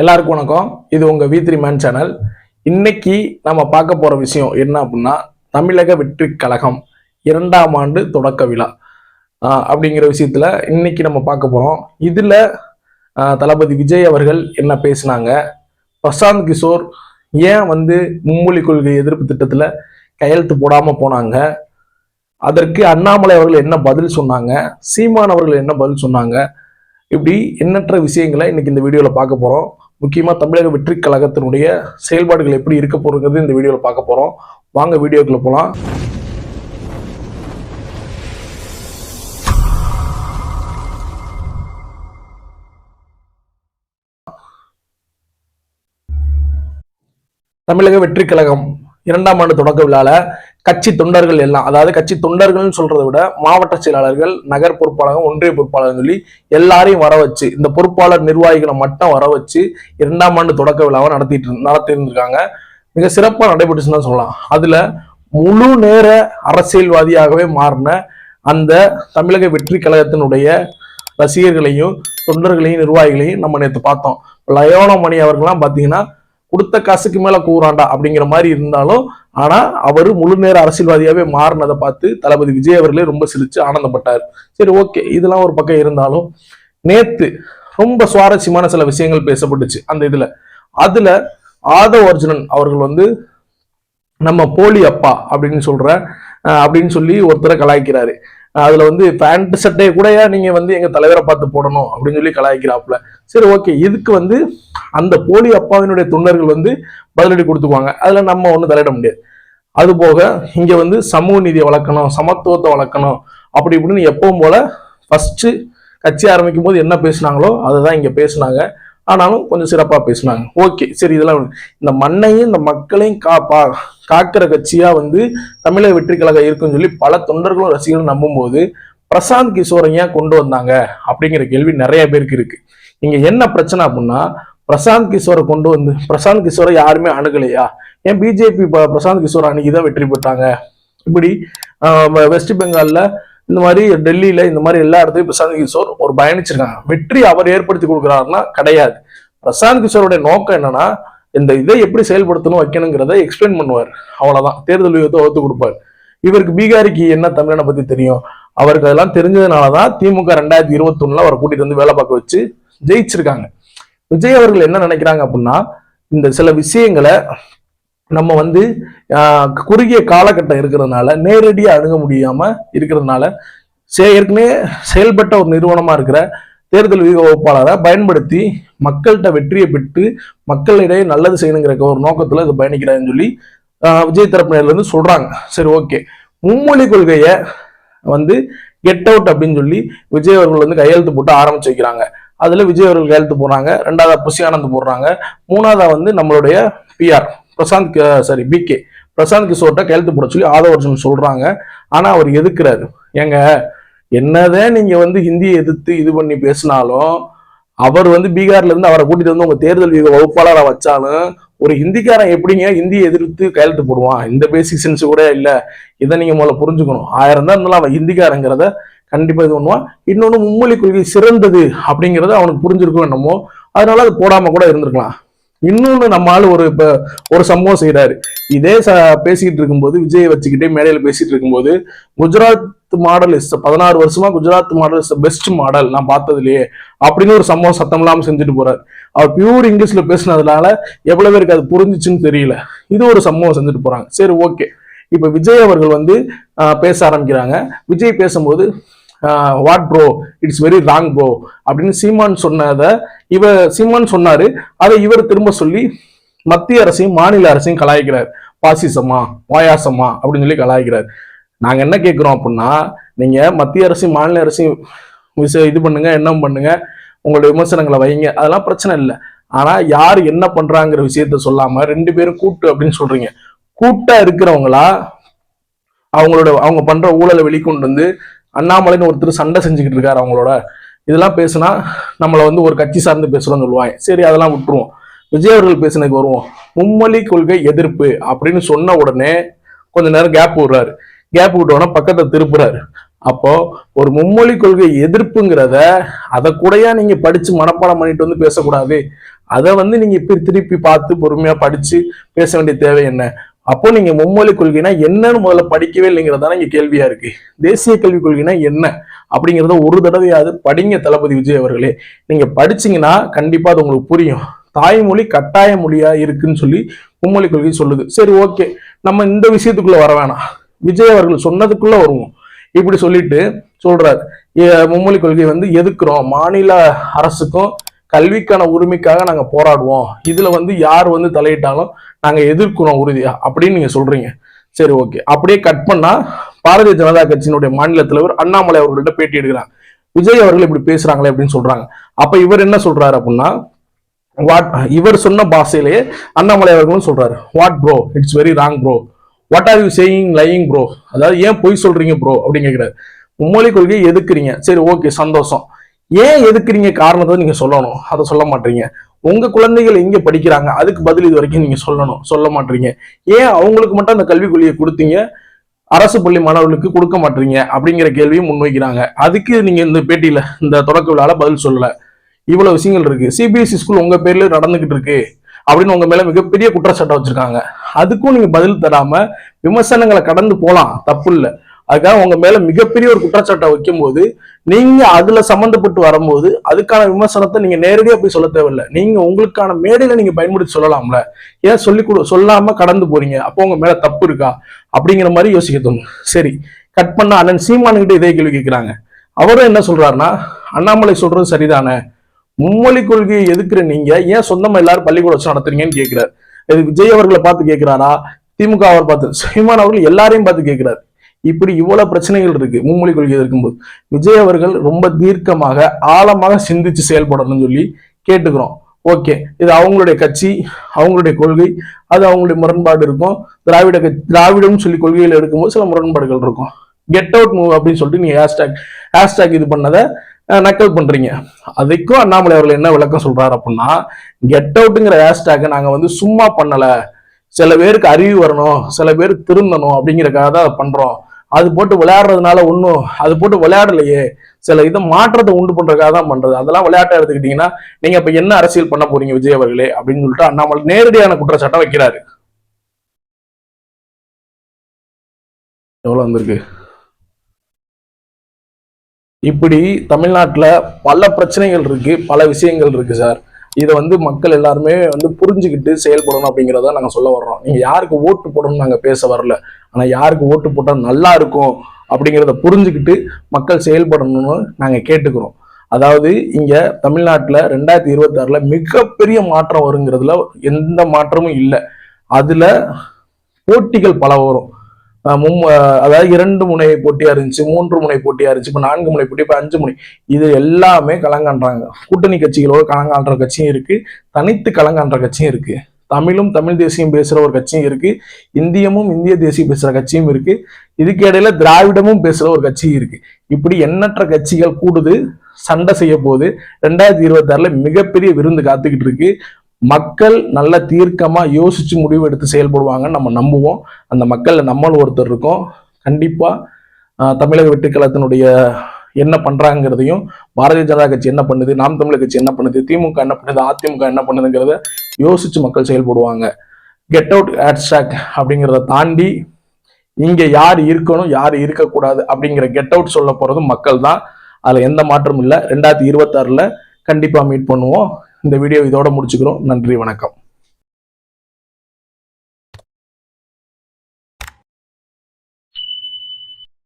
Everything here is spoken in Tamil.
எல்லாருக்கும் வணக்கம். இது உங்க வி த்ரீ மேன் சேனல் இன்னைக்கு நம்ம பார்க்க போற விஷயம் என்ன அப்படின்னா தமிழக வெற்றி கழகம் இரண்டாம் ஆண்டு தொடக்க விழா. அப்படிங்கிற விஷயத்துல இன்னைக்கு நம்ம பார்க்க போறோம். இதுல தளபதி விஜய் அவர்கள் என்ன பேசினாங்க? பிரசாந்த் கிஷோர் ஏன் வந்து மும்மொழி கொள்கை எதிர்ப்பு திட்டத்துல கையெழுத்து போடாம போனாங்க? அதற்கு அண்ணாமலை அவர்கள் என்ன பதில் சொன்னாங்க? சீமான் அவர்கள் என்ன பதில் சொன்னாங்க? இப்படி எண்ணற்ற விஷயங்களை இன்னைக்கு இந்த வீடியோவில் பார்க்க போகிறோம் முக்கியமாக தமிழக வெற்றி கழகத்தினுடைய செயல்பாடுகள் எப்படி இருக்க போகிறது இந்த வீடியோவில் பார்க்க போகிறோம் வாங்க வீடியோக்குள்ள போகலாம் தமிழக வெற்றி கழகம் இரண்டாம் ஆண்டு தொடக்க விழால கட்சி தொண்டர்கள் எல்லாம் அதாவது கட்சி தொண்டர்கள்னு சொல்றதை விட மாவட்ட செயலாளர்கள் நகர் பொறுப்பாளர்கள் ஒன்றிய பொறுப்பாளர் சொல்லி எல்லாரையும் வர வச்சு இந்த பொறுப்பாளர் நிர்வாகிகளை மட்டும் வர வச்சு இரண்டாம் ஆண்டு தொடக்க விழாவை நடத்திட்டு இரு- மிக சிறப்பாக நடைபெற்றுச்சுன்னு தான் சொல்லலாம். அதுல முழு நேர அரசியல்வாதியாகவே மாறின அந்த தமிழக வெற்றி கழகத்தினுடைய ரசிகர்களையும் தொண்டர்களையும் நிர்வாகிகளையும் நம்ம நேற்று பார்த்தோம். லயோனமணி அவர்கள்லாம் பார்த்தீங்கன்னா கொடுத்த காசுக்கு மேல கூறாண்டா அப்படிங்கிற மாதிரி இருந்தாலும் ஆனா அவர் முழு நேர அரசியல்வாதியாவே மாறினதை பார்த்து தளபதி விஜய் அவர்களே ரொம்ப சிரிச்சு ஆனந்தப்பட்டார். சரி ஓகே. இதெல்லாம் ஒரு பக்கம் இருந்தாலும் நேத்து ரொம்ப சுவாரஸ்யமான சில விஷயங்கள் பேசப்பட்டுச்சு அந்த இதுல. அதுல ஆதவ அர்ஜுனன் அவர்கள் வந்து நம்ம போலி அப்பா அப்படின்னு சொல்ற அப்படின்னு சொல்லி ஒருத்தரை கலாய்க்கிறாரு. அதுல வந்து பேண்ட் சட்டையை கூட நீங்கள் நீங்க வந்து எங்க தலைவரை பார்த்து போடணும் அப்படின்னு சொல்லி கலாய்க்கிறாப்புல. சரி ஓகே. இதுக்கு வந்து அந்த போலி அப்பாவினுடைய தொண்டர்கள் வந்து பதிலடி கொடுத்துக்குவாங்க. அதுல நம்ம ஒன்றும் தலையிட முடியாது. அது போக இங்க வந்து சமூக நீதியை வளர்க்கணும் சமத்துவத்தை வளர்க்கணும் அப்படி இப்படின்னு எப்பவும் போல ஃபர்ஸ்ட் கட்சி ஆரம்பிக்கும் போது என்ன பேசுனாங்களோ அதை தான் இங்க பேசுனாங்க. ஆனாலும் கொஞ்சம் சிறப்பாக பேசினாங்க. ஓகே சரி இதெல்லாம் இந்த மண்ணையும் இந்த மக்களையும் காப்பா காக்கிற கட்சியாக வந்து தமிழக வெற்றி கழகம் இருக்குன்னு சொல்லி பல தொண்டர்களும் ரசிகர்களும் நம்பும்போது பிரசாந்த் கிஷோரை ஏன் கொண்டு வந்தாங்க அப்படிங்கிற கேள்வி நிறைய பேருக்கு இருக்கு. இங்க என்ன பிரச்சனை அப்படின்னா பிரசாந்த் கிஷோரை கொண்டு வந்து பிரசாந்த் கிஷோரை யாருமே அணுகலையா? ஏன் பிஜேபி பிரசாந்த் கிஷோர் அன்னைக்கு தான் வெற்றி பெற்றாங்க? இப்படி வெஸ்ட் பெங்காலில் இந்த மாதிரி டெல்லியில இந்த மாதிரி எல்லா இடத்தையும் பிரசாந்த் கிஷோர் ஒரு பயணிச்சிருக்காங்க. வெற்றி அவர் ஏற்படுத்தி கொடுக்குறாருன்னா கிடையாது. பிரசாந்த் கிஷோருடைய நோக்கம் என்னன்னா இந்த இதை எப்படி செயல்படுத்தணும் வைக்கணுங்கிறத எக்ஸ்பிளைன் பண்ணுவார். அவ்வளவுதான். தேர்தல் வியூகத்தை ஒத்து கொடுப்பார். இவருக்கு பீகாரிக்கு என்ன தமிழனை பத்தி தெரியும்? அவருக்கு அதெல்லாம் தெரிஞ்சதுனாலதான் திமுக ரெண்டாயிரத்தி இருபத்தி ஒண்ணுல அவரை கூட்டிட்டு வந்து வேலை பார்க்க வச்சு ஜெயிச்சிருக்காங்க. விஜய் அவர்கள் என்ன நினைக்கிறாங்க அப்படின்னா இந்த சில விஷயங்களை நம்ம வந்து குறுகிய காலகட்டம் இருக்கிறதுனால நேரடியாக அணுக முடியாமல் இருக்கிறதுனால சே- ஏற்கனவே செயல்பட்ட ஒரு நிறுவனமாக இருக்கிற தேர்தல் வியூக வகுப்பாளரை பயன்படுத்தி மக்கள்கிட்ட வெற்றியை பெற்று மக்களிடையே நல்லது செய்யணுங்கிற ஒரு நோக்கத்தில் இதை பயணிக்கிறாருன்னு சொல்லி விஜய் தரப்பினர்லேருந்து சொல்கிறாங்க சரி ஓகே. மும்மொழி கொள்கையை வந்து கெட் அவுட் அப்படின்னு சொல்லி விஜய் அவர்கள் வந்து கையெழுத்து போட்டு ஆரம்பிச்சு வைக்கிறாங்க. அதில் விஜய் அவர்கள் கையெழுத்து போடுறாங்க ரெண்டாவது புஷி ஆனந்த் போடுறாங்க மூணாவதாக வந்து நம்மளுடைய PR Prashant sorry PK Prashant கிஷோர்ட்ட கையெழுத்து போட சொல்லி ஆதவ அர்ஜுன் சொல்றாங்க. ஆனா அவர் எதுக்குறாரு? ஏங்க என்னதான் நீங்க வந்து ஹிந்தியை எதிர்த்து இது பண்ணி பேசினாலும் அவர் வந்து பீகார்ல இருந்து அவரை கூட்டிட்டு வந்து உங்க தேர்தல் வியூக வகுப்பாளரை வச்சாலும் ஒரு ஹிந்திக்காரன் எப்படிங்க ஹிந்தியை எதிர்த்து கையெழுத்து போடுவான்? இந்த பேசிக் சென்ஸ் கூட இல்லை. இதை நீங்க முதல்ல புரிஞ்சுக்கணும். ஆயிரம் தான் இருந்தாலும் அவன் ஹிந்திக்காரங்கிறத கண்டிப்பா இது பண்ணுவான். இன்னொன்னு மும்மொழி கொள்கை சிறந்தது அப்படிங்கறது அவனுக்கு புரிஞ்சிருக்கும் என்னமோ அதனால அது போடாம கூட இருந்திருக்கலாம். இன்னொன்னு நம்ம ஒரு இப்போ ஒரு சம்பவம் செய்யறாரு இதே ச பேசிக்கிட்டு இருக்கும்போது விஜய் வச்சுக்கிட்டே மேடையில பேசிட்டு இருக்கும்போது குஜராத் மாடல் இஸ் பதினாறு வருஷமா Gujarat model is best model நான் பார்த்ததுலயே அப்படின்னு ஒரு சம்பவம் சத்தம் இல்லாம செஞ்சுட்டு போறாரு. அவர் பியூர் இங்கிலீஷ்ல பேசுனதுனால எவ்வளவு பேருக்கு அது புரிஞ்சிச்சுன்னு தெரியல. இது ஒரு சம்பவம் செஞ்சுட்டு போறாங்க. சரி ஓகே இப்ப விஜய் அவர்கள் வந்து பேச ஆரம்பிக்கிறாங்க. விஜய் பேசும்போது what bro it's very wrong bro அப்படின்னு சீமான் சொன்னதை இவ சீமான் சொன்னாரு. அதை இவர் திரும்ப சொல்லி மத்திய அரசையும் மாநில அரசையும் கலாய்க்கிறார். பாசிசமா வாயாசமா அப்படின்னு சொல்லி கலாய்க்கிறார். நாங்க என்ன கேட்கிறோம் அப்படின்னா நீங்க மத்திய அரசையும் மாநில அரசையும் இது பண்ணுங்க என்ன பண்ணுங்க உங்களுடைய விமர்சனங்களை வைங்க. அதெல்லாம் பிரச்சனை இல்லை. ஆனா யார் என்ன பண்றாங்கிற விஷயத்த சொல்லாம ரெண்டு பேரும் கூட்டு அப்படின்னு சொல்றீங்க. கூட்டா இருக்கிறவங்களா அவங்களோட அவங்க பண்ற ஊழலை வெளிக்கொண்டு வந்து அண்ணாமலைன்னு ஒருத்தர் சண்டை செஞ்சுக்கிட்டு இருக்காரு அவங்களோட. இதெல்லாம் பேசுனா நம்மளை வந்து ஒரு கட்சி சார்ந்து பேசுறோம்னு சொல்லுவாங்க. சரி அதெல்லாம் விட்டுருவோம். விஜய் அவர்கள் பேசினதுக்கு வருவோம். மும்மொழி கொள்கை எதிர்ப்பு அப்படின்னு சொன்ன உடனே கொஞ்ச நேரம் கேப் விடுறாரு. கேப் விட்டோன்னா பக்கத்தை திருப்புறாரு. அப்போ ஒரு மும்மொழி கொள்கை எதிர்ப்புங்கிறத அதை கூடயா நீங்க படிச்சு மனப்பாடம் பண்ணிட்டு வந்து பேசக்கூடாது. அதை வந்து நீங்க இப்ப திருப்பி பார்த்து பொறுமையா படிச்சு பேச வேண்டிய தேவை என்ன? அப்போ நீங்க மும்மொழி கொள்கைனா என்னன்னு முதல்ல படிக்கவே இல்லைங்கிறதான இங்க கேள்வியா இருக்கு. தேசிய கல்விக் கொள்கைனா என்ன? அப்படிங்கிறத ஒரு தடவையாவது படிங்க தளபதி விஜய் அவர்களே. நீங்க படிச்சீங்கன்னா கண்டிப்பா அது உங்களுக்கு புரியும். தாய்மொழி கட்டாய மொழியா இருக்குன்னு சொல்லி மும்மொழி கொள்கை சொல்லுது. சரி ஓகே. நம்ம இந்த விஷயத்துக்குள்ள வர வேணாம். விஜய் அவர்கள் சொன்னதுக்குள்ள வருவோம். இப்படி சொல்லிட்டு சொல்றாரு. "ஏ- மும்மொழி கொள்கை வந்து எதுக்குறோம்? மாநில அரசுக்கும் கல்விக்கான உரிமைக்காக நாங்க போராடுவோம். இதுல வந்து யார் வந்து தலையிட்டாலும் நாங்க எதிர்க்கிறோம் உறுதியா அப்படின்னு நீங்க சொல்றீங்க. சரி ஓகே அப்படியே கட் பண்ணா பாரதிய ஜனதா கட்சியினுடைய மாநில தலைவர் அண்ணாமலை அவர்கள்ட்ட பேட்டி எடுக்கிறாங்க. விஜய் அவர்கள் இப்படி பேசுறாங்களே அப்படின்னு சொல்றாங்க. அப்ப இவர் என்ன சொல்றாரு அப்படின்னா வாட் இவர் சொன்ன பாஷையிலேயே அண்ணாமலை அவர்களும் சொல்றாரு. What bro it's very wrong bro what are you saying lying bro அதாவது ஏன் பொய் சொல்றீங்க ப்ரோ அப்படின்னு கேட்கிறாரு மும்மொழி கொள்கையை எதுக்குறீங்க? சரி ஓகே சந்தோஷம். ஏன் எதுக்குறீங்க காரணத்தை நீங்க சொல்லணும்? அதை சொல்ல மாட்டீங்க. உங்க குழந்தைகள் எங்க படிக்கிறாங்க? அதுக்கு பதில் இது வரைக்கும் நீங்க சொல்லணும். சொல்ல மாட்டீங்க. ஏன் அவங்களுக்கு மட்டும் அந்த கல்விக்குள்ளியை கொடுத்தீங்க? அரசு பள்ளி மாணவர்களுக்கு கொடுக்க மாட்டீங்க அப்படிங்கிற கேள்வியும் முன்வைக்கிறாங்க. அதுக்கு நீங்க இந்த பேட்டியில இந்த தொடக்க விழால பதில் சொல்லல. இவ்வளவு விஷயங்கள் இருக்கு. சிபிஎஸ்சி ஸ்கூல் உங்க பேர்ல நடந்துகிட்டு இருக்கு அப்படின்னு உங்க மேல மிகப்பெரிய குற்றச்சாட்டை வச்சிருக்காங்க. அதுக்கும் நீங்க பதில் தராம விமர்சனங்களை கடந்து போலாம். தப்பு இல்லை. அதுக்காக உங்க மேல மிகப்பெரிய ஒரு குற்றச்சாட்டை வைக்கும்போது நீங்க அதுல சம்மந்தப்பட்டு வரும்போது அதுக்கான விமர்சனத்தை நீங்க நேரடியா போய் சொல்ல தேவையில்லை. நீங்க உங்களுக்கான மேடையில நீங்க பயன்படுத்தி சொல்லலாம்ல. ஏன் சொல்லி கொடு சொல்லாம கடந்து போறீங்க? அப்போ உங்க மேல தப்பு இருக்கா? அப்படிங்கிற மாதிரி யோசிக்க தோணும். சரி கட் பண்ண அண்ணன் சீமானுகிட்ட இதே கேள்வி கேட்கிறாங்க அவரும் என்ன சொல்றாருன்னா அண்ணாமலை சொல்றது சரிதானே? மும்மொழி கொள்கையை எதுக்குற நீங்க ஏன் சொந்தமா எல்லாரும் பள்ளிக்கூடம் வச்சு நடத்துறீங்கன்னு கேட்கிறாரு இது விஜய் அவர்களை பார்த்து கேட்கிறாரா திமுக அவர் பார்த்து சீமான் அவர்கள் எல்லாரையும் பார்த்து கேட்கிறாரு இப்படி இவ்வளவு பிரச்சனைகள் இருக்கு. மும்மொழி கொள்கை இருக்கும்போது விஜய் அவர்கள் ரொம்ப தீர்க்கமாக ஆழமாக சிந்திச்சு செயல்படணும்னு சொல்லி கேட்டுக்கிறோம். ஓகே. இது அவங்களுடைய கட்சி அவங்களுடைய கொள்கை அது அவங்களுடைய முரண்பாடு இருக்கும். திராவிட கட்சி திராவிடம் சொல்லி கொள்கையில் எடுக்கும்போது சில முரண்பாடுகள் இருக்கும். கெட் அவுட் மூவ் அப்படின்னு சொல்லிட்டு நீங்க ஹேஷ்டாக் ஹேஷ்டாக் இது பண்ணதை நக்கல் பண்றீங்க. அதுக்கும் அண்ணாமலை அவர்கள் என்ன விளக்கம் சொல்றாரு அப்படின்னா கெட் அவுட்டுங்கிற ஹேஷ்டாக நாங்க வந்து சும்மா பண்ணல. சில பேருக்கு அறிவு வரணும் சில பேர் திருந்தணும் அப்படிங்கிறக்காக தான் அதை பண்றோம். அது போட்டு விளையாடுறதுனால ஒன்றும் அது போட்டு விளையாடலையே. சில இதை மாற்றத்தை உண்டு பண்றதுக்காக தான் பண்றது. அதெல்லாம் விளையாட்டை எடுத்துக்கிட்டீங்கன்னா நீங்க இப்ப என்ன அரசியல் பண்ண போறீங்க விஜய் அவர்களே அப்படின்னு சொல்லிட்டு அண்ணாமலை நேரடியான குற்றச்சாட்டை வைக்கிறாரு. எவ்வளவு வந்திருக்கு? இப்படி தமிழ்நாட்டில் பல பிரச்சனைகள் இருக்கு பல விஷயங்கள் இருக்கு சார். இதை வந்து மக்கள் எல்லாருமே வந்து புரிஞ்சுக்கிட்டு செயல்படணும் அப்படிங்கிறத நாங்க சொல்ல வர்றோம். நீங்க யாருக்கு ஓட்டு போடணும்னு நாங்க பேச வரல. ஆனா யாருக்கு ஓட்டு போட்டா நல்லா இருக்கும் அப்படிங்கிறத புரிஞ்சுக்கிட்டு மக்கள் செயல்படணும்னு நாங்க கேட்டுக்கிறோம். அதாவது இங்க தமிழ்நாட்டில் ரெண்டாயிரத்தி இருபத்தி ஆறுல மிகப்பெரிய மாற்றம் வருங்கிறதுல எந்த மாற்றமும் இல்லை. அதுல போட்டிகள் பல வரும். மும் அதாவது இரண்டு முனை போட்டியா இருந்துச்சு மூன்று முனை போட்டியா இருந்துச்சு இப்ப நான்கு முனை போட்டி இப்ப அஞ்சு முனை. இது எல்லாமே கலங்காண்றாங்க கூட்டணி கட்சிகளோட கலங்காண்ற கட்சியும் இருக்கு தனித்து கலங்காண்ற கட்சியும் இருக்கு. தமிழும் தமிழ் தேசியம் பேசுற ஒரு கட்சியும் இருக்கு இந்தியமும் இந்திய தேசியம் பேசுற கட்சியும் இருக்கு இதுக்கு இடையில திராவிடமும் பேசுற ஒரு கட்சியும் இருக்கு. இப்படி எண்ணற்ற கட்சிகள் கூடுது சண்டை செய்ய போகுது ரெண்டாயிரத்தி இருபத்தி ஆறுல மிகப்பெரிய விருந்து காத்துக்கிட்டு இருக்கு. மக்கள் நல்ல தீர்க்கமாக யோசித்து முடிவு எடுத்து செயல்படுவாங்கன்னு நம்ம நம்புவோம். அந்த மக்களில் நம்மளும் ஒருத்தர் இருக்கோம். கண்டிப்பாக தமிழக வெட்டுக்களத்தினுடைய என்ன பண்ணுறாங்கிறதையும் பாரதிய ஜனதா கட்சி என்ன பண்ணுது நாம் தமிழர் கட்சி என்ன பண்ணுது திமுக என்ன பண்ணுது அதிமுக என்ன பண்ணுதுங்கிறத யோசித்து மக்கள் செயல்படுவாங்க. கெட் அவுட் ஹேட்ஸ்டாக் அப்படிங்கிறத தாண்டி இங்கே யார் இருக்கணும் யார் இருக்கக்கூடாது அப்படிங்கிற கெட் அவுட் சொல்ல போகிறதும் மக்கள் தான் அதில் எந்த மாற்றமும் இல்லை. ரெண்டாயிரத்தி இருபத்தாறில் கண்டிப்பாக மீட் பண்ணுவோம். இந்த வீடியோ இதோட முடிச்சுக்கிறோம். நன்றி வணக்கம்.